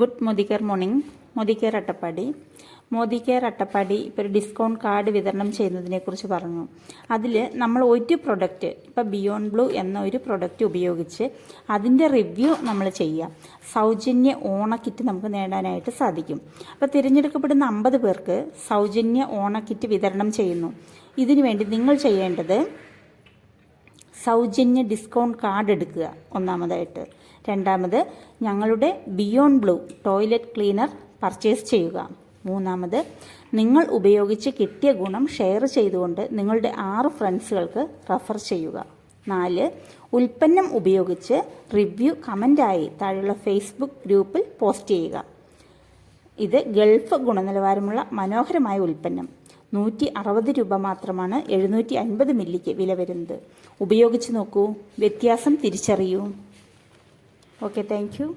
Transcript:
Good Modi morning. Modi Attappadi. Modi Attappadi ഇപ്പോൾ ഒരു discount card വിതരണം ചെയ്യുന്നതിനെക്കുറിച്ച് പറഞ്ഞു. അതിൽ നമ്മൾ ഒരു പ്രൊഡക്റ്റ് ഇപ്പോൾ ബിയോണ്ട് ബ്ലൂ എന്ന ഒരു പ്രൊഡക്റ്റ് ഉപയോഗിച്ച് അതിന്റെ റിവ്യൂ നമ്മൾ ചെയ്യാം. സൗജന്യ ഓണ കിറ്റ് നമുക്ക് നേടാനായിട്ട് സാധിക്കും. അപ്പോൾ തിരഞ്ഞെടുക്കപ്പെടുന്ന അമ്പത് പേർക്ക് സൗജന്യ ഓണ കിറ്റ് വിതരണം ചെയ്യുന്നു. ഇതിനു വേണ്ടി നിങ്ങൾ ചെയ്യേണ്ടത് സൗജന്യ ഡിസ്കൗണ്ട് കാർഡ് എടുക്കുക. ഒന്നാമതായിട്ട്. രണ്ടാമത് ഞങ്ങളുടെ ബിയോൺ ബ്ലൂ ടോയ്ലറ്റ് ക്ലീനർ പർച്ചേസ് ചെയ്യുക. മൂന്നാമത് നിങ്ങൾ ഉപയോഗിച്ച് കിട്ടിയ ഗുണം ഷെയർ ചെയ്തുകൊണ്ട് നിങ്ങളുടെ ആറ് ഫ്രണ്ട്സുകൾക്ക് റെഫർ ചെയ്യുക. നാല് ഉൽപ്പന്നം ഉപയോഗിച്ച് റിവ്യൂ കമന്റായി താഴെയുള്ള ഫേസ്ബുക്ക് ഗ്രൂപ്പിൽ പോസ്റ്റ് ചെയ്യുക. ഇത് ഗൾഫ് ഗുണനിലവാരമുള്ള മനോഹരമായ ഉൽപ്പന്നം. നൂറ്റി അറുപത് രൂപ മാത്രമാണ് എഴുന്നൂറ്റി അൻപത് മില്ലിക്ക് വില വരുന്നത്. ഉപയോഗിച്ച് നോക്കൂ. വ്യത്യാസം തിരിച്ചറിയൂ. Okay thank